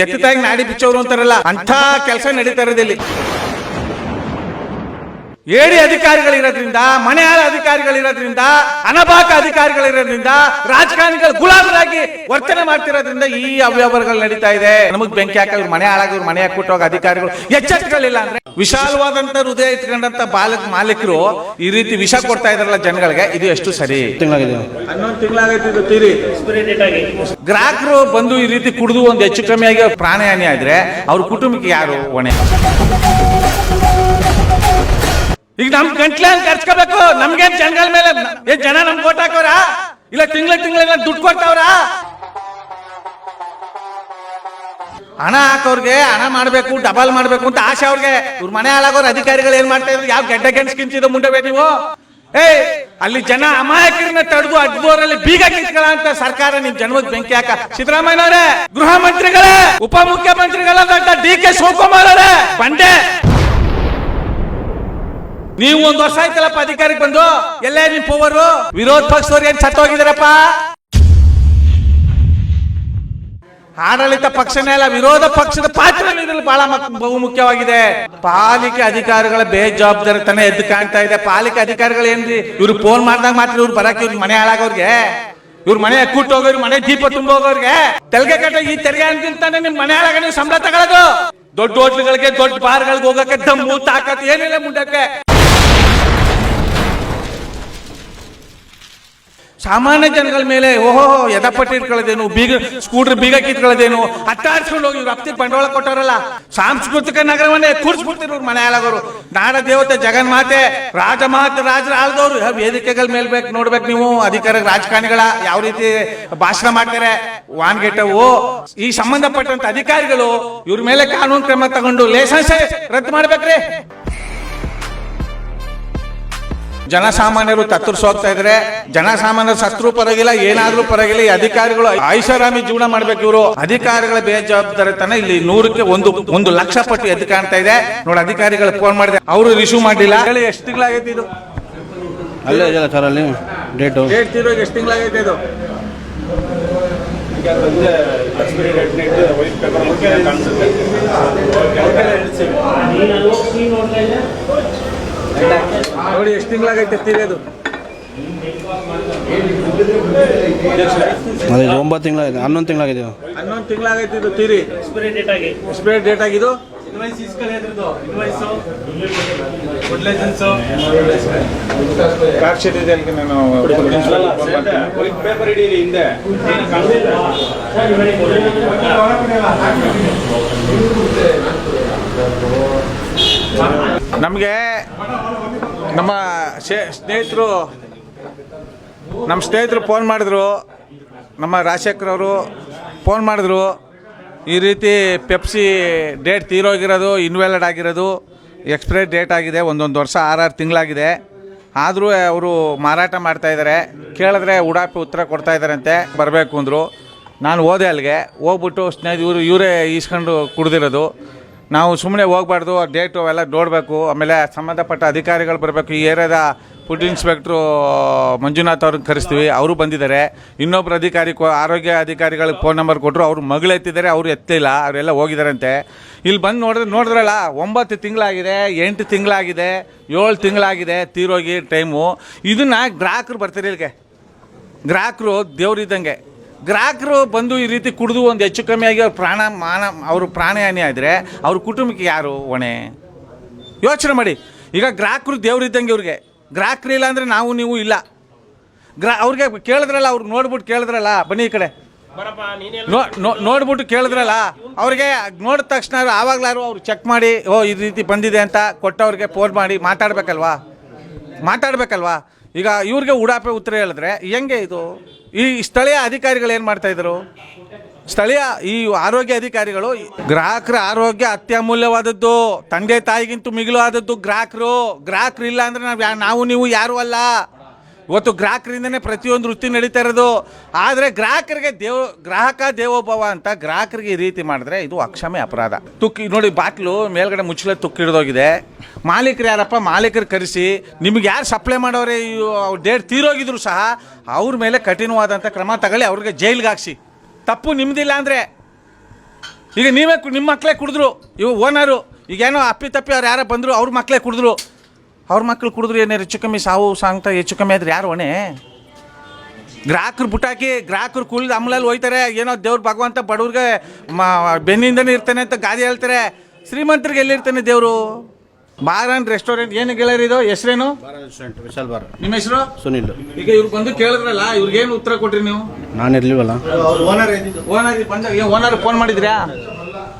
ಎತ್ತಾಗಿ ನಾಡಿ ಬಿಚ್ಚೋರು ಅಂತಾರಲ್ಲ ಅಂತ ಕೆಲಸ ನಡೀತಾ ಇರೋದಿಲ್ಲಿ ಏಡಿ ಅಧಿಕಾರಿಗಳಿರೋದ್ರಿಂದ ಮನೆಯಾಳ ಅಧಿಕಾರಿಗಳಿರೋದ್ರಿಂದ ಅನಭಾಕ ಅಧಿಕಾರಿಗಳಿರೋದ್ರಿಂದ ರಾಜಕಾರಣಿಗಳು ಗುಲಾಮರಾಗಿ ವರ್ತನೆ ಮಾಡ್ತಿರೋದ್ರಿಂದ ಈ ಅವ್ಯವಹಾರಗಳು ನಡೀತಾ ಇದೆ. ನಮಗ್ ಬೆಂಕಿ ಹಾಕ ಇವ್ರ ಮನೆ ಹಾಳಾಗಿ ಇವ್ರ ಮನೆ ಹಾಕಿಟ್ಟೋಗ ಅಧಿಕಾರಿಗಳು ಎಚ್ಚೆತ್ತುಗಳಿಲ್ಲ ಅಂದ್ರೆ ವಿಶಾಲವಾದಂತ ಹೃದಯ ಇಟ್ಕೊಂಡಂತ ಬಾಲಕ ಮಾಲೀಕರು ಈ ರೀತಿ ವಿಷ ಕೊಡ್ತಾ ಇದಾರಲ್ಲ ಜನಗಳಿಗೆ ಇದು ಎಷ್ಟು ಸರಿ? ತಿಂಗಳಾಗಿದೆ. ಹನ್ನೊಂದು ತಿಂಗಳಾಗೈತಿ ತೀರಿ. ಗ್ರಾಹಕರು ಬಂದು ಈ ರೀತಿ ಕುಡಿದು ಒಂದು ಹೆಚ್ಚು ಕಮ್ಮಿ ಆಗಿ ಪ್ರಾಣಹಾನಿ ಆದ್ರೆ ಅವ್ರ ಕುಟುಂಬಕ್ಕೆ ಯಾರು ಹೊಣೆ? ಈಗ ನಮ್ ಗಂಟ್ಲೆ ಕರ್ಸ್ಕೋಬೇಕು ನಮ್ಗೇನ್ ಜನಗಳ ಮೇಲೆ ಏನ್ ಜನ ನಮ್ಗೆ ಓಟ್ ಹಾಕೋರ? ಇಲ್ಲ ತಿಂಗಳ ತಿಂಗಳ ದುಡ್ಡು ಕೊಡ್ತಾವ್ರ? ಹಣ ಹಾಕೋರ್ಗೆ ಹಣ ಮಾಡ್ಬೇಕು ಡಬಲ್ ಮಾಡ್ಬೇಕು ಅಂತ ಆಸೆ ಅವ್ರಿಗೆ. ಇವ್ರ ಮನೆ ಹಾಳಾಗೋರ್ ಅಧಿಕಾರಿಗಳು ಏನ್ ಮಾಡ್ತಾ ಇದ್ರು? ಯಾವ ಗೆಡ್ಡೆ ಗೆಣಸ್ ಕಿಂಚಿದ ಮುಂದೆ ನೀವು? ಏಯ್, ಅಲ್ಲಿ ಜನ ಅಮಾಯಕರನ್ನ ತಡೆದು ಅಡ್ಬೋರಲ್ಲಿ ಬೀಗ ಕಿತ್ಕಳ ಅಂತ ಸರ್ಕಾರ ನಿಮ್ ಜನ್ಮದ ಬೆಂಕಿ ಹಾಕ. ಸಿದ್ದರಾಮಯ್ಯನವರೇ, ಗೃಹ ಮಂತ್ರಿಗಳೇ ಉಪಮುಖ್ಯಮಂತ್ರಿಗಳಾದಂತ ಡಿ ಕೆ ಶಿವಕುಮಾರ್ ಅವರೇ ಬಂಡೆ ನೀವು ಒಂದ್ ವರ್ಷ ಆಯ್ತಲ್ಲಪ್ಪ ಅಧಿಕಾರಕ್ಕೆ ಬಂದು? ಎಲ್ಲೇ ನಿಮ್ ಪವರು ವಿರೋಧ ಪಕ್ಷದವ್ರು ಏನ್ ಸತ್ತೋಗಿದಾರಪ್ಪ ಆಡಳಿತ ಪಕ್ಷನೇ ಅಲ್ಲ, ವಿರೋಧ ಪಕ್ಷದ ಪಾತ್ರ ಬಹಳ ಮುಖ್ಯವಾಗಿದೆ. ಪಾಲಿಕೆ ಅಧಿಕಾರಿಗಳ ಬೇಜವಾಬ್ದಾರಿತನ ಎದ್ದು ಕಾಣ್ತಾ ಇದೆ. ಪಾಲಿಕೆ ಅಧಿಕಾರಿಗಳು ಏನ್ರಿ? ಇವ್ರು ಫೋನ್ ಮಾಡಿದಾಗ ಮಾತ್ರ ಇವ್ರು ಬರಕ್ಕೆ ಇವ್ರ ಮನೆ ಹಾಳಾಗೋರ್ಗೆ. ಇವ್ರ ಮನೆ ಕೂಟ್ ಹೋಗೋರು, ಮನೆ ದೀಪ ತುಂಬ ಹೋಗೋರ್ಗೆ. ತೆಲ್ಗೆ ಕಟ್ಟ ಈ ತೆರಿಗೆ ಅಂತಿಂತಾನೆ ನಿಮ್ ಮನೆ ಹಾಳಾಗ ನೀವು ಸಂಬಳ ತಗೊಳ್ಳೋದು ದೊಡ್ಡ ಹೋಟ್ಲುಗಳಿಗೆ ದೊಡ್ಡ ಬಾರ್ಗಳಿಗೆ ಹೋಗಕ್ಕೆ ದಮ್ಮು ತಾಕತ್ ಏನಿಲ್ಲ ಮುಂದಕ್ಕೆ. ಸಾಮಾನ್ಯ ಜನಗಳ ಮೇಲೆ, ಓಹೋ ಎದಪಟ್ಟಿ ಇಟ್ಕೊಳ್ಳೋದೇನು ಬೀಗ, ಸ್ಕೂಟರ್ ಬೀಗ ಕಿತ್ಕೊಳ್ಳೋದೇನು ಅಟ್ಟಾಡ್ಸ್ಕೊಂಡು ಹೋಗಿ ಅಪ್ತಿ ಬಂಡವಾಳ ಕೊಟ್ಟವರಲ್ಲ. ಸಾಂಸ್ಕೃತಿಕ ನಗರವನ್ನೇ ಕೂರಿಸ್ಬಿಡ್ತಿರು ಇವ್ರು ಮನೆ ಹಾಳಾಗೋರು ನಾಡ ದೇವತೆ, ಜಗನ್ಮಾತೆ ರಾಜಮಾತೆ ರಾಜರ ಆಳ್ದವ್ರು ವೇದಿಕೆಗಳ ಮೇಲೆ ಬೇಕು, ನೋಡ್ಬೇಕು ನೀವು, ಅಧಿಕಾರ, ರಾಜಕಾರಣಿಗಳ ಯಾವ ರೀತಿ ಭಾಷಣ ಮಾಡ್ತಾರೆ. ವಾನ್ಗೆಟ್ಟವು, ಈ ಸಂಬಂಧಪಟ್ಟಂತ ಅಧಿಕಾರಿಗಳು ಇವ್ರ ಮೇಲೆ ಕಾನೂನು ಕ್ರಮ ತಗೊಂಡು ಲೈಸೆನ್ಸ್ ರದ್ದು ಮಾಡ್ಬೇಕ್ರಿ. ಜನಸಾಮಾನ್ಯರು ತತ್ತರಿಸಿ ಹೋಗ್ತಾ ಇದ್ರೆ ಜನಸಾಮಾನ್ಯರು ಸತ್ರು ಪರವಾಗಿಲ್ಲ ಏನಾದ್ರೂ ಪರವಾಗಿಲ್ಲ ಈ ಅಧಿಕಾರಿಗಳು ಐಷಾರಾಮಿ ಜೀವನ ಮಾಡ್ಬೇಕು ಇವರು ಅಧಿಕಾರಿಗಳ ಬೇಜವಾಬ್ದಾರಿತನ ಇಲ್ಲಿ ನೂರಕ್ಕೆ ಒಂದು ಒಂದು ಲಕ್ಷ ಪಟ್ಟು ಎದ್ದು ಕಾಣ್ತಾ ಇದೆ ನೋಡಿ ಅಧಿಕಾರಿಗಳು ಫೋನ್ ಮಾಡಿದೆ ಅವರು ರಿಸೀವ್ ಮಾಡಿಲ್ಲ ಹೇಳಿ ಎಷ್ಟು ತಿಂಗಳಾಗೈತಿ ಇದು ಅಲ್ಲೇ ಇದೆಯಲ್ಲ ಸರ್ ಅಲ್ಲಿ ಡೇಟು ಡೇಟ್ ತಿರೋ ಎಷ್ಟು ತಿಂಗಳಾಗೈತೆ ಇದು ನೋಡಿ ಎಷ್ಟು ತಿಂಗಳಾಗೈತೆ ತೀರೋದು ಅದೇ ಇದು ಒಂಬತ್ತು ತಿಂಗಳಾಗಿದೆ ಹನ್ನೊಂದು ತಿಂಗಳಾಗಿದೆ ಹನ್ನೊಂದು ತಿಂಗಳಾಗೈತೆ ಇದು ತೀರಿ. ಎಕ್ಸ್ಪೈರಿ ಡೇಟ್ ಆಗಿದ್ದು? ಕಾರ್ಡ್ ಶೀಟ್ ಇದೆ ಅಲ್ಲಿಗೆ ನಾನು ಪೇಪರ್ ಇಡೀ ಹಿಂದೆ. ನಮಗೆ ನಮ್ಮ ಸ್ನೇಹಿತರು ನಮ್ಮ ಸ್ನೇಹಿತರು ಫೋನ್ ಮಾಡಿದ್ರು. ನಮ್ಮ ರಾಜಶೇಖರ್ ಅವರು ಫೋನ್ ಮಾಡಿದ್ರು. ಈ ರೀತಿ ಪೆಪ್ಸಿ ಡೇಟ್ ತೀರೋಗಿರೋದು ಇನ್ವ್ಯಾಲಿಡ್ ಆಗಿರೋದು ಎಕ್ಸ್ಪೈರಿ ಡೇಟ್ ಆಗಿದೆ, ಒಂದೊಂದು ವರ್ಷ ಆರಾರು ತಿಂಗಳಾಗಿದೆ. ಆದರೂ ಅವರು ಮಾರಾಟ ಮಾಡ್ತಾಯಿದ್ದಾರೆ ಕೇಳಿದ್ರೆ ಉಡಾಪಿ ಉತ್ತರ ಕೊಡ್ತಾ ಇದ್ದಾರಂತೆ ಬರಬೇಕು ಅಂದರು. ನಾನು ಹೋದೆ ಅಲ್ಲಿಗೆ. ಹೋಗ್ಬಿಟ್ಟು ಸ್ನೇಹಿತ ಇವರು, ಇವರೇ ಈಸ್ಕೊಂಡು ಕುಡ್ದಿರೋದು. ನಾವು ಸುಮ್ಮನೆ ಹೋಗ್ಬಾರ್ದು, ಆ ಡೇಟು ಅವೆಲ್ಲ ನೋಡಬೇಕು, ಆಮೇಲೆ ಸಂಬಂಧಪಟ್ಟ ಅಧಿಕಾರಿಗಳು ಬರಬೇಕು. ಈ ಏರಿಯಾದ ಫುಡ್ ಇನ್ಸ್ಪೆಕ್ಟ್ರು ಮಂಜುನಾಥ್ ಅವ್ರನ್ನ ಕರೆಸ್ತೀವಿ. ಅವರು ಬಂದಿದ್ದಾರೆ. ಇನ್ನೊಬ್ಬರು ಅಧಿಕಾರಿ ಆರೋಗ್ಯ ಅಧಿಕಾರಿಗಳಿಗೆ ಫೋನ್ ನಂಬರ್ ಕೊಟ್ಟರು ಅವರು ಮಗಳು ಎತ್ತಿದ್ದಾರೆ, ಅವರು ಎತ್ತಿಲ್ಲ, ಅವರೆಲ್ಲ ಹೋಗಿದ್ದಾರಂತೆ. ಇಲ್ಲಿ ಬಂದು ನೋಡಿದ್ರೆ, ನೋಡಿದ್ರಲ್ಲ, ಒಂಬತ್ತು ತಿಂಗಳಾಗಿದೆ, ಎಂಟು ತಿಂಗಳಾಗಿದೆ, ಏಳು ತಿಂಗಳಾಗಿದೆ ತೀರೋಗಿ ಟೈಮು ಇದನ್ನು ಗ್ರಾಹಕರು ಬರ್ತಾರೆ ಇಲ್ಲಿಗೆ. ಗ್ರಾಹಕರು ದೇವ್ರಿದ್ದಂಗೆ ಗ್ರಾಹಕರು ಬಂದು ಈ ರೀತಿ ಕುಡಿದು ಒಂದು ಹೆಚ್ಚು ಕಮ್ಮಿ ಆಗಿ ಅವ್ರ ಪ್ರಾಣ ಮಾನ ಅವರು ಪ್ರಾಣಹಾನಿ ಆದರೆ ಅವ್ರ ಕುಟುಂಬಕ್ಕೆ ಯಾರು ಹೊಣೆ? ಯೋಚನೆ ಮಾಡಿ. ಈಗ ಗ್ರಾಹಕರು ದೇವರಿದ್ದಂಗೆ ಇವ್ರಿಗೆ. ಗ್ರಾಹಕರು ಇಲ್ಲ ಅಂದರೆ ನಾವು ನೀವು ಇಲ್ಲ. ಗ್ರಾ ಅವ್ರಿಗೆ ಕೇಳಿದ್ರಲ್ಲ ಅವ್ರಿಗೆ ನೋಡ್ಬಿಟ್ಟು ಕೇಳಿದ್ರಲ್ಲ ಬನ್ನಿ ಈ ಕಡೆ. ನೋ ನೋ- ನೋಡ್ಬಿಟ್ಟು ಕೇಳಿದ್ರಲ್ಲ ಅವ್ರಿಗೆ ನೋಡಿದ ತಕ್ಷಣ ಆವಾಗಲಾರು ಅವ್ರು ಚೆಕ್ ಮಾಡಿ ಓ ಈ ರೀತಿ ಬಂದಿದೆ ಅಂತ ಕೊಟ್ಟವ್ರಿಗೆ ಫೋನ್ ಮಾಡಿ ಮಾತಾಡಬೇಕಲ್ವಾ? ಮಾತಾಡಬೇಕಲ್ವಾ? ಈಗ ಇವ್ರಿಗೆ ಉಡಾಪೆ ಉತ್ತರ ಹೇಳಿದ್ರೆ ಹೆಂಗೆ ಇದು? ಈ ಸ್ಥಳೀಯ ಅಧಿಕಾರಿಗಳು ಏನು ಮಾಡ್ತಾ ಇದ್ರು? ಸ್ಥಳೀಯ ಈ ಆರೋಗ್ಯ ಅಧಿಕಾರಿಗಳು, ಗ್ರಾಹಕರ ಆರೋಗ್ಯ ಅತ್ಯಮೂಲ್ಯವಾದದ್ದು, ತಂದೆ ತಾಯಿಗಿಂತ ಮಿಗಿಲು ಆದದ್ದು ಗ್ರಾಹಕರು. ಗ್ರಾಹಕರು ಇಲ್ಲ ಅಂದ್ರೆ ನಾವು ನಾವು ನೀವು ಯಾರು ಅಲ್ಲ. ಇವತ್ತು ಗ್ರಾಹಕರಿಂದನೇ ಪ್ರತಿಯೊಂದು ವೃತ್ತಿ ನಡೀತಾ ಇರೋದು. ಆದರೆ ಗ್ರಾಹಕರಿಗೆ ದೇವ, ಗ್ರಾಹಕ ದೇವೋಭವ ಅಂತ ಗ್ರಾಹಕರಿಗೆ ಈ ರೀತಿ ಮಾಡಿದ್ರೆ ಇದು ಅಕ್ಷಮ್ಯ ಅಪರಾಧ. ತುಕ್ಕಿ ನೋಡಿ ಬಾಟ್ಲು ಮೇಲ್ಗಡೆ ಮುಚ್ಚಲ ತುಕ್ಕಿಡ್ದೋಗಿದೆ ಮಾಲೀಕರು ಯಾರಪ್ಪ, ಮಾಲೀಕರು ಕರೆಸಿ, ನಿಮ್ಗೆ ಯಾರು ಸಪ್ಲೈ ಮಾಡೋರೆ ಡೇಟ್ ತೀರೋಗಿದ್ರು ಸಹ, ಅವ್ರ ಮೇಲೆ ಕಠಿಣವಾದಂಥ ಕ್ರಮ ತಗೊಳ್ಳಿ, ಅವ್ರಿಗೆ ಜೈಲ್ಗೆ ಹಾಕ್ಸಿ. ತಪ್ಪು ನಿಮ್ಮದಿಲ್ಲ ಅಂದರೆ. ಈಗ ನೀವೇ ನಿಮ್ಮ ಮಕ್ಕಳೇ ಕುಡಿದ್ರು, ಇವು ಓನರು ಈಗೇನೋ ಅಪ್ಪಿ ತಪ್ಪಿ ಅವ್ರು ಯಾರೋ ಬಂದರು, ಅವ್ರ ಮಕ್ಕಳೇ ಕುಡಿದ್ರು. ಅವ್ರ ಮಕ್ಕಳು ಕುಡಿದ್ರು ಏನೇ ಹೆಚ್ಚು ಕಮ್ಮಿ ಸಾವು ಸಾಂಗ್ತ ಹೆಚ್ಚು ಕಮ್ಮಿ ಆದ್ರೆ ಯಾರು ಹೊಣೆ? ಗ್ರಾಹಕರು ಬುಟಾಕಿ ಗ್ರಾಹಕರು ಕುಳಿದು ಅಮ್ಲಲ್ಲಿ ಹೋಯ್ತಾರೆ ಏನೋ ದೇವ್ರ ಭಗವಂತ ಬಡವ್ರಿಗೆ ಮಾ ಬೆನ್ನಿಂದನೇ ಇರ್ತಾನೆ ಅಂತ ಗಾದೆ ಹೇಳ್ತಾರೆ. ಶ್ರೀಮಂತರಿಗೆ ಎಲ್ಲಿರ್ತಾನೆ ದೇವರು? ಬಾರನ್ ರೆಸ್ಟೋರೆಂಟ್ ಏನು ಗೆಳೆಯರು ಇದು? ಹೆಸ್ರೇನು? ವಿಶಾಲ್ ಬಾರ್. ನಿಮ್ಮ ಹೆಸರು? ಸುನಿಲ್. ಈಗ ಇವ್ರು ಬಂದು ಕೇಳಿದ್ರಲ್ಲ ಇವ್ರಿಗೇನು ಉತ್ತರ ಕೊಟ್ರಿ ನೀವು? ನಾನು ಇರ್ಲಿವಲ್ಲ. ಓನರ್ ಬಂದಾಗ ಓನರ್ ಫೋನ್ ಮಾಡಿದ್ರಾ?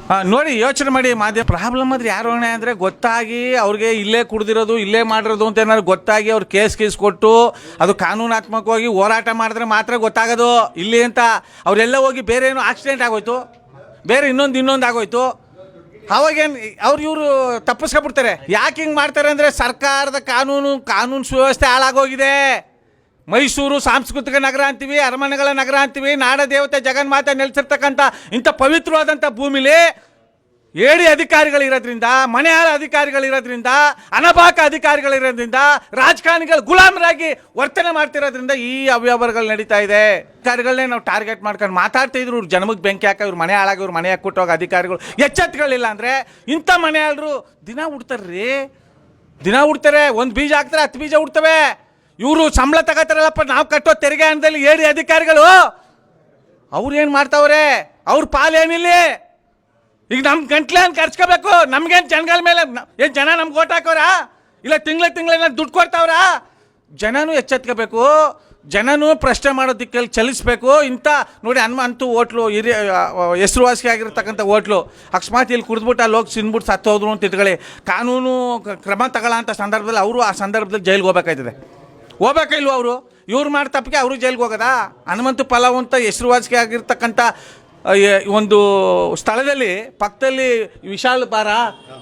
ಹಾಂ ನೋಡಿ, ಯೋಚನೆ ಮಾಡಿ, ಮಾಧ್ಯಮ ಪ್ರಾಬ್ಲಮ್ ಆದ್ರೆ ಯಾರು ಹೊಣೆ ಅಂದ್ರೆ ಗೊತ್ತಾಗಿ ಅವ್ರಿಗೆ ಇಲ್ಲೇ ಕುಡ್ದಿರೋದು, ಇಲ್ಲೇ ಮಾಡಿರೋದು ಅಂತ ಏನಾದ್ರು ಗೊತ್ತಾಗಿ ಅವ್ರು ಕೇಸ್ ಕೇಸ್ ಕೊಟ್ಟು ಅದು ಕಾನೂನಾತ್ಮಕವಾಗಿ ಹೋರಾಟ ಮಾಡಿದ್ರೆ ಮಾತ್ರ ಗೊತ್ತಾಗೋದು. ಇಲ್ಲಿ ಅಂತ ಅವರೆಲ್ಲ ಹೋಗಿ ಬೇರೆ ಏನೋ ಆಕ್ಸಿಡೆಂಟ್ ಆಗೋಯ್ತು. ಬೇರೆ ಇನ್ನೊಂದು ಇನ್ನೊಂದು ಆಗೋಯ್ತು. ಅವಾಗೇನು, ಅವ್ರು ಇವರು ತಪ್ಪಿಸ್ಕೊಬಿಡ್ತಾರೆ. ಯಾಕೆ ಹಿಂಗೆ ಮಾಡ್ತಾರೆ ಅಂದರೆ ಸರ್ಕಾರದ ಕಾನೂನು ಕಾನೂನು ಸುವ್ಯವಸ್ಥೆ ಹಾಳಾಗೋಗಿದೆ. ಮೈಸೂರು ಸಾಂಸ್ಕೃತಿಕ ನಗರ ಅಂತೀವಿ, ಅರಮನೆಗಳ ನಗರ ಅಂತೀವಿ, ನಾಡ ದೇವತೆ ಜಗನ್ಮಾತೆ ನೆಲೆಸಿರ್ತಕ್ಕಂಥ ಇಂಥ ಪವಿತ್ರವಾದಂಥ ಭೂಮಿಲಿ ಏಡಿ ಅಧಿಕಾರಿಗಳಿರೋದ್ರಿಂದ, ಮನೆಯಾಳ ಅಧಿಕಾರಿಗಳಿರೋದ್ರಿಂದ ಅನಭಾಕ ಅಧಿಕಾರಿಗಳಿರೋದ್ರಿಂದ, ರಾಜಕಾರಣಿಗಳು ಗುಲಾಮರಾಗಿ ವರ್ತನೆ ಮಾಡ್ತಿರೋದ್ರಿಂದ ಈ ಅವ್ಯವಹಾರಗಳು ನಡೀತಾ ಇದೆ. ಅಧಿಕಾರಿಗಳನ್ನೇ ನಾವು ಟಾರ್ಗೆಟ್ ಮಾಡ್ಕೊಂಡು ಮಾತಾಡ್ತಾ ಇದ್ರು, ಇವ್ರು ಜನ್ಮಕ್ಕೆ ಬೆಂಕಿ ಹಾಕ, ಇವ್ರು ಮನೆ ಹಾಳಾಗಿ, ಇವ್ರು ಮನೆ ಹಾಕಿಟ್ಟೋಗ ಅಧಿಕಾರಿಗಳು ಎಚ್ಚೆತ್ತುಗಳಿಲ್ಲ ಅಂದರೆ ಇಂಥ ಮನೆ ಆಳ್ರು ದಿನ ಉಡ್ತಾರ್ರಿ? ದಿನ ಉಡ್ತಾರೆ, ಒಂದು ಬೀಜ ಹಾಕ್ತಾರೆ, ಹತ್ತು ಬೀಜ ಉಡ್ತವೆ. ಇವರು ಸಂಬಳ ತಗೋತಾರಲ್ಲಪ್ಪ, ನಾವು ಕಟ್ಟೋ ತೆರಿಗೆ ಹಣದಲ್ಲಿ ಏರಿ ಅಧಿಕಾರಿಗಳು. ಅವ್ರು ಏನು ಮಾಡ್ತಾವ್ರೆ? ಅವ್ರ ಪಾಲೇನಿಲ್ಲ? ಈಗ ನಮ್ಮ ಗಂಟ್ಲೇನು ಖರ್ಚ್ಕೋಬೇಕು ನಮ್ಗೇನು ಜನಗಳ ಮೇಲೆ ಏನು ಜನ ನಮ್ಗೆ ಓಟ್ ಹಾಕೋರಾ? ಇಲ್ಲ ತಿಂಗಳ ತಿಂಗಳ ದುಡ್ಡು ಕೊಡ್ತಾವ್ರ? ಜನನೂ ಎಚ್ಚೆತ್ಕೋಬೇಕು. ಜನನೂ ಪ್ರಶ್ನೆ ಮಾಡೋ ದಿಕ್ಕಲ್ಲಿ ಚಲಿಸ್ಬೇಕು. ಇಂಥ ನೋಡಿ ಹನುಮ ಅಂತೂ ಹೋಟ್ಲು, ಹಿರಿಯ ಹೆಸರುವಾಸಿ ಆಗಿರ್ತಕ್ಕಂಥ ಹೋಟ್ಲು. ಅಕಸ್ಮಾತ್ ಇಲ್ಲಿ ಕುಡಿದ್ಬಿಟ್ಟು ಅಲ್ಲಿ ಹೋಗಿ ಸಿನ್ಬಿಟ್ಟು ಸತ್ತು ಹೋದ್ರು ಅಂತ ಇಟ್ಕೊಳ್ಳಿ. ಕಾನೂನು ಕ್ರಮ ತಗೊಳ್ಳೋ ಅಂಥ ಸಂದರ್ಭದಲ್ಲಿ ಅವರು ಆ ಸಂದರ್ಭದಲ್ಲಿ ಜೈಲಿಗೆ ಹೋಗ್ಬೇಕಾಯ್ತದೆ. ಹೋಗ್ಬೇಕಾ ಇಲ್ವ ಅವರು? ಇವ್ರು ಮಾಡಿ ತಪ್ಪಿಗೆ ಅವರು ಜೈಲಿಗೆ ಹೋಗೋದಾ? ಹನುಮಂತ ಪಲಾವ್ ಅಂತ ಹೆಸರುವಾಸಿಗೆ ಆಗಿರ್ತಕ್ಕಂಥ ಒಂದು ಸ್ಥಳದಲ್ಲಿ, ಪಕ್ಕದಲ್ಲಿ ವಿಶಾಲ ಬಾರ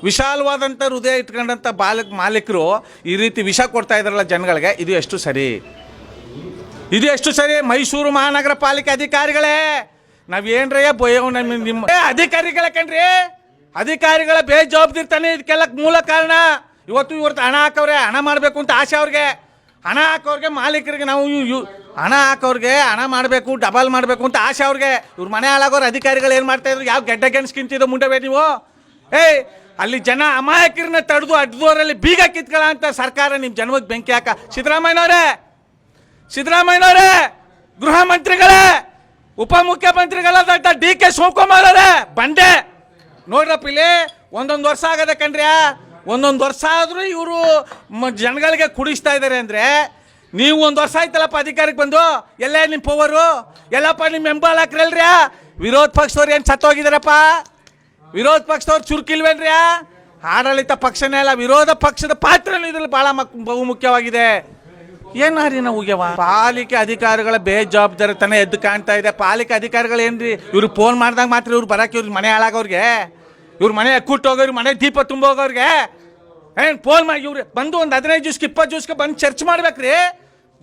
ವಿಶಾಲವಾದಂಥ ಹೃದಯ ಇಟ್ಕೊಂಡಂಥ ಬಾಲಕ ಮಾಲೀಕರು ಈ ರೀತಿ ವಿಷ ಕೊಡ್ತಾ ಇದಾರಲ್ಲ ಜನಗಳಿಗೆ, ಇದು ಎಷ್ಟು ಸರಿ? ಇದು ಎಷ್ಟು ಸರಿ? ಮೈಸೂರು ಮಹಾನಗರ ಪಾಲಿಕೆ ಅಧಿಕಾರಿಗಳೇ! ನಾವೇನ್ರಯ್ಯ ಬಯ್ಯೋ ನಮ್ಮ ನಿಮ್ಮ ಅಧಿಕಾರಿಗಳ ಕಣ್ರಿ! ಅಧಿಕಾರಿಗಳ ಬೇಜವಾಬ್ದಿರ್ತಾನೆ ಇದಕ್ಕೆಲ್ಲ ಮೂಲ ಕಾರಣ! ಇವತ್ತು ಇವತ್ತು ಹಣ ಹಾಕವ್ರೆ, ಹಣ ಮಾಡಬೇಕು ಅಂತ ಆಸೆ ಅವ್ರಿಗೆ. ಹಣ ಹಾಕೋರಿಗೆ ಮಾಲೀಕರಿಗೆ ನಾವು ಯು ಹಣ ಹಾಕೋರಿಗೆ ಹಣ ಮಾಡಬೇಕು ಡಬಲ್ ಮಾಡಬೇಕು ಅಂತ ಆಸೆ ಅವ್ರಿಗೆ. ಇವ್ರ ಮನೆ ಹಾಳಾಗೋರು ಅಧಿಕಾರಿಗಳು ಏನು ಮಾಡ್ತಾ ಇದ್ರು? ಯಾವ ಗೆಡ್ಡ ಗೆಣಸು ಕಿಂತಿದ್ದು ಮುಂಡವೇ ನೀವು? ಏಯ್, ಅಲ್ಲಿ ಜನ ಅಮಾಯಕರನ್ನ ತಡೆದು ಅಡ್ದೋರಲ್ಲಿ ಬೀಗ ಕಿತ್ಕೊಳ್ಳ ಅಂತ ಸರ್ಕಾರ ನಿಮ್ಮ ಜನ್ಮಕ್ಕೆ ಬೆಂಕಿ ಹಾಕ. ಸಿದ್ದರಾಮಯ್ಯನವರೇ! ಸಿದ್ದರಾಮಯ್ಯನವರೇ! ಗೃಹ ಮಂತ್ರಿಗಳೇ! ಉಪಮುಖ್ಯಮಂತ್ರಿಗಳಾದಂಥ ಡಿ ಕೆ ಶಿವಕುಮಾರ್ ಅವರೇ ಬಂಡೆ ನೋಡ್ರಪ್ಪ ಇಲ್ಲಿ, ಒಂದೊಂದು ವರ್ಷ ಆಗದೆ ಕಣ್ರ್ಯಾ? ಒಂದೊಂದು ವರ್ಷ ಆದರೂ ಇವರು ಜನಗಳಿಗೆ ಕುಡಿಸ್ತಾ ಇದ್ದಾರೆ ಅಂದರೆ, ನೀವು ಒಂದು ವರ್ಷ ಆಯ್ತಲ್ಲಪ್ಪ ಅಧಿಕಾರಕ್ಕೆ ಬಂದು? ಎಲ್ಲೇ ನಿಮ್ಮ ಪವರು? ಎಲ್ಲಪ್ಪ ನಿಮ್ಮ ಎಂಬಾಲ್ ಹಾಕ್ರಲ್ರ್ಯಾ? ವಿರೋಧ ಪಕ್ಷದವ್ರು ಏನು ಸತ್ತೋಗಿದಾರಪ್ಪ? ವಿರೋಧ ಪಕ್ಷದವ್ರು ಚುರುಕಿಲ್ವೇನ್ರಿ ಆಡಳಿತ ಪಕ್ಷನೇ ಅಲ್ಲ, ವಿರೋಧ ಪಕ್ಷದ ಪಾತ್ರನೂ ಇದ್ರಲ್ಲಿ ಭಾಳ ಮಕ್ ಬಹುಮುಖ್ಯವಾಗಿದೆ ಏನು ನಾವು ಹೋಗ್ಯವ ಪಾಲಿಕೆ ಅಧಿಕಾರಿಗಳ ಬೇಜವಾಬ್ದಾರಿ ತಾನೇ ಎದ್ದು ಕಾಣ್ತಾ ಇದೆ. ಪಾಲಿಕೆ ಅಧಿಕಾರಿಗಳು ಏನ್ರಿ, ಇವ್ರು ಫೋನ್ ಮಾಡಿದಾಗ ಮಾತ್ರ ಇವ್ರು ಬರಕ್ಕೆ ಇವ್ರ ಮನೆ ಹಾಳಾಗೋರ್ಗೆ? ಇವ್ರ ಮನೆ ಕೂಟ್ ಹೋಗೋರು ಮನೆ ದೀಪ ತುಂಬ ಹೋಗೋರ್ಗೆ ಏನು ಫೋನ್ ಮಾಡಿ ಇವ್ರು ಬಂದು ಒಂದು ಹದಿನೈದು ದಿವ್ಸಕ್ಕೆ ಇಪ್ಪತ್ತು ದಿವ್ಸಕ್ಕೆ ಬಂದು ಚರ್ಚ್ ಮಾಡ್ಬೇಕ್ರಿ.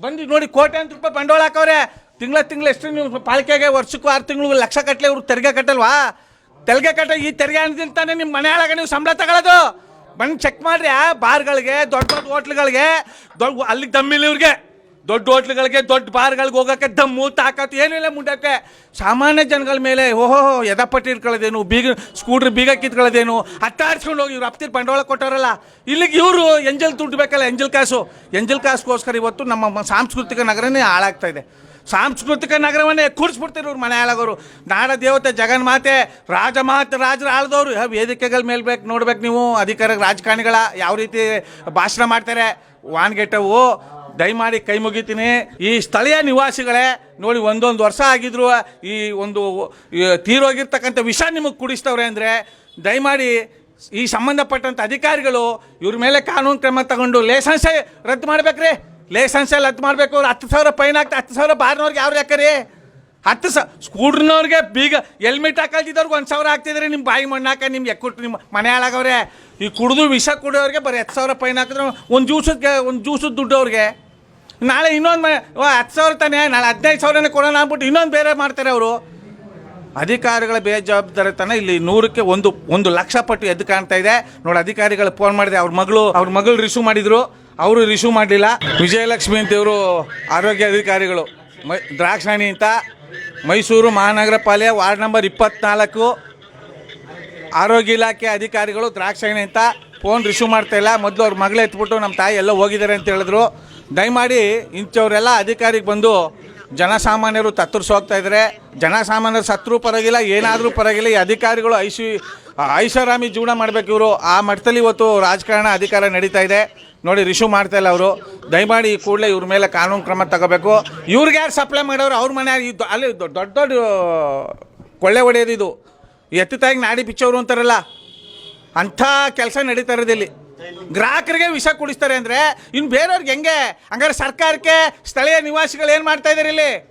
ಬಂದು ನೋಡಿ ಕೋಟೆ ಅಂತ ರೂಪಾಯಿ ಬಂಡವಾಳ ಹಾಕವ್ರೆ. ತಿಂಗಳ ತಿಂಗಳ ಎಷ್ಟು ನೀವು ಪಾಲಿಕೆಗೆ ವರ್ಷಕ್ಕೂ ಆರು ತಿಂಗಳು ಲಕ್ಷ ಕಟ್ಟಲೆ ಇವ್ರು ತೆರಿಗೆ ಕಟ್ಟಲ್ವಾ? ತೆರಿಗೆ ಕಟ್ಟ ಈ ತೆರಿಗೆ ಅಂದಿಂತಾನೆ ನಿಮ್ಮ ಮನೆ ಒಳಗೆ ನೀವು ಸಂಬಳ ತಗೊಳ್ಳೋದು ಬಂದು ಚೆಕ್ ಮಾಡ್ರಿ, ಆ ಬಾರ್ಗಳಿಗೆ, ದೊಡ್ಡ ದೊಡ್ಡ ಹೋಟ್ಲ್ಗಳಿಗೆ ದೊಡ್ಡ ಅಲ್ಲಿಗೆ ದಮ್ಮಿಲ್ಲ ಇವ್ರಿಗೆ. ದೊಡ್ಡ ಹೋಟ್ಲ್ಗಳಿಗೆ, ದೊಡ್ಡ ಬಾರ್ಗಳಿಗೆ ಹೋಗೋಕ್ಕೆ ದಮ್ಮು ತಾಕತ್ತು ಏನಿಲ್ಲ ಮುಂಡಕ್ಕೆ. ಸಾಮಾನ್ಯ ಜನಗಳ ಮೇಲೆ, ಓಹೋ ಎದಪಟ್ಟಿ ಇಟ್ಕೊಳ್ಳೋದೇನು, ಬೀಗ, ಸ್ಕೂಟ್ರ್ ಬೀಗ ಕಿತ್ಕೊಳ್ಳೋದೇನು ಅಟ್ಟಾಡ್ಸ್ಕೊಂಡು ಹೋಗಿ ಇವ್ರು ಅಪ್ತಿರ್ ಬಂಡವಾಳ ಕೊಟ್ಟವರಲ್ಲ, ಇಲ್ಲಿಗೆ ಇವರು ಎಂಜಲ್ ದುಡ್ಡು ಬೇಕಲ್ಲ ಎಂಜಲ್ ಕಾಸು. ಎಂಜಲ್ ಕಾಸ್ಗೋಸ್ಕರ ಇವತ್ತು ನಮ್ಮ ಸಾಂಸ್ಕೃತಿಕ ನಗರನೇ ಹಾಳಾಗ್ತಾ ಇದೆ. ಸಾಂಸ್ಕೃತಿಕ ನಗರವನ್ನೇ ಕೂರಿಸ್ಬಿಡ್ತಾರೆ ಇವ್ರು ಮನೆ ಆಳಗೋರು ನಾಡ ದೇವತೆ ಮಾತೆ ರಾಜರು ಆಳ್ದವ್ರು. ಯಾವ ವೇದಿಕೆಗಳ ಮೇಲೆ ಬೇಕು, ನೋಡ್ಬೇಕು ನೀವು ಅಧಿಕಾರ ರಾಜಕಾರಣಿಗಳ ಯಾವ ರೀತಿ ಭಾಷಣ ಮಾಡ್ತಾರೆ. ವಾನ್ಗೆಟ್ಟವು ದಯಮಾಡಿ ಕೈ ಮುಗಿತೀನಿ. ಈ ಸ್ಥಳೀಯ ನಿವಾಸಿಗಳೇ, ನೋಡಿ ಒಂದೊಂದು ವರ್ಷ ಆಗಿದ್ರು, ಈ ಒಂದು ತೀರೋಗಿರ್ತಕ್ಕಂಥ ವಿಷ ನಿಮಗೆ ಕುಡಿಸ್ತವ್ರೆ ಅಂದರೆ, ದಯಮಾಡಿ ಈ ಸಂಬಂಧಪಟ್ಟಂಥ ಅಧಿಕಾರಿಗಳು ಇವ್ರ ಮೇಲೆ ಕಾನೂನು ಕ್ರಮ ತಗೊಂಡು ಲೈಸೆನ್ಸೇ ರದ್ದು ಮಾಡ್ಬೇಕ್ರಿ. ಲೈಸೆನ್ಸೇ ರದ್ದು ಮಾಡಬೇಕು. ಹತ್ತು ಸಾವಿರ ಫೈನ್ ಆಗ್ತದೆ ಹತ್ತು ಸಾವಿರ ಬಾರ್ನವ್ರಿಗೆ ಯಾರು ಯಾಕರಿ? ಹತ್ತು ಸ, ಸ್ಕೂಟ್ರ್ನವ್ರಿಗೆ ಬೀಗ ಹೆಲ್ಮೆಟ್ ಹಾಕಲ್ದಿದ್ದವ್ರಿಗೆ ಒಂದು ಸಾವಿರ ಹಾಕ್ತಿದ್ರೆ. ನಿಮ್ಮ ಬಾಯಿ ಮಣ್ಣು ನಿಮ್ಗೆ ಎಕ್ಕುಟ್ಟು ನಿಮ್ಮ ಮನೆ ಹಾಳಾಗವ್ರೆ. ಈ ಕುಡಿದು ವಿಷ ಕುಡಿಯೋರಿಗೆ ಬರೀ ಹತ್ತು ಸಾವಿರ ಪೈನ್ ಹಾಕಿದ್ರೆ. ಒಂದು ಜ್ಯೂಸಕ್ಕೆ ಒಂದು ಜ್ಯೂಸದ ದುಡ್ಡು ಅವ್ರಿಗೆ ನಾಳೆ ಇನ್ನೊಂದು ಹತ್ತು ಸಾವಿರ ತಾನೆ, ನಾಳೆ ಹದಿನೈದು ಸಾವಿರನೇ ಕೊಡೋಣ ಅಂದ್ಬಿಟ್ಟು ಇನ್ನೊಂದು ಬೇರೆ ಮಾಡ್ತಾರೆ ಅವರು. ಅಧಿಕಾರಿಗಳ ಬೇಜವಾಬ್ದಾರಿತನ ಇಲ್ಲಿ ನೂರಕ್ಕೆ ಒಂದು ಒಂದು ಲಕ್ಷ ಪಟ್ಟು ಎದ್ದು ಕಾಣ್ತಾ ಇದೆ. ನೋಡಿ ಅಧಿಕಾರಿಗಳು ಫೋನ್ ಮಾಡಿದೆ, ಅವ್ರ ಮಗಳು ಅವ್ರ ಮಗಳು ರಿಸೀವ್ ಮಾಡಿದ್ರು. ಅವರು ರಿಸೀವ್ ಮಾಡಲಿಲ್ಲ. ವಿಜಯಲಕ್ಷ್ಮಿ ಅಂತ ಇವರು ಆರೋಗ್ಯ ಅಧಿಕಾರಿಗಳು. ಮೈ ದ್ರಾಕ್ಷಾಣಿ ಅಂತ. ಮೈಸೂರು ಮಹಾನಗರ ಪಾಲಿಕೆ ವಾರ್ಡ್ ನಂಬರ್ ಇಪ್ಪತ್ನಾಲ್ಕು. ಆರೋಗ್ಯ ಇಲಾಖೆ ಅಧಿಕಾರಿಗಳು ದ್ರಾಕ್ಷಾಯಣಿ ಅಂತ ಫೋನ್ ರಿಸೀವ್ ಮಾಡ್ತಾ ಇಲ್ಲ. ಮೊದಲು ಅವ್ರ ಮಗಳು ಎತ್ಬಿಟ್ಟು ನಮ್ಮ ತಾಯಿ ಎಲ್ಲ ಹೋಗಿದ್ದಾರೆ ಅಂತ ಹೇಳಿದ್ರು. ದಯಮಾಡಿ ಇಂಥವರೆಲ್ಲ ಅಧಿಕಾರಿಗೆ ಬಂದು ಜನಸಾಮಾನ್ಯರು ತತ್ತರಿಸಿ ಹೋಗ್ತಾ ಇದ್ದಾರೆ ಜನಸಾಮಾನ್ಯರು ಸತ್ರು ಪರವಾಗಿಲ್ಲ, ಏನಾದರೂ ಪರವಾಗಿಲ್ಲ, ಈ ಅಧಿಕಾರಿಗಳು ಐಶಿ ಐಷಾರಾಮಿ ಜೀವನ ಮಾಡಬೇಕು ಇವರು. ಆ ಮಟ್ಟದಲ್ಲಿ ಇವತ್ತು ರಾಜಕಾರಣ ಅಧಿಕಾರ ನಡೀತಾ ಇದೆ. ನೋಡಿ ರಿಶ್ಯೂ ಮಾಡ್ತಾ ಇಲ್ಲ ಅವರು. ದಯಮಾಡಿ ಈ ಕೂಡಲೇ ಇವ್ರ ಮೇಲೆ ಕಾನೂನು ಕ್ರಮ ತಗೋಬೇಕು. ಇವ್ರಿಗೆ ಯಾರು ಸಪ್ಲೈ ಮಾಡೋರು? ಅವ್ರ ಮನೆ ಅಲ್ಲಿ ದೊಡ್ಡ ದೊಡ್ಡ ಕೊಳ್ಳೆ ಹೊಡೆಯೋದು ಇದು. ಎತ್ತತಾಗಿ ನಾಡಿ ಬಿಚ್ಚೋರು ಅಂತಾರಲ್ಲ. ಅಂಥ ಕೆಲಸ ನಡೀತಾ ಇರೋದು ಇಲ್ಲಿ. ಗ್ರಾಹಕರಿಗೆ ವಿಷ ಕುಡಿಸ್ತಾರೆ ಅಂದ್ರೆ ಇನ್ನು ಬೇರೆಯವ್ರಿಗೆ ಹೆಂಗೆ? ಹಂಗಾರೆ ಸರ್ಕಾರಕ್ಕೆ ಸ್ಥಳೀಯ ನಿವಾಸಿಗಳು ಏನು ಮಾಡ್ತಾ ಇದಾರೆ ಇಲ್ಲಿ?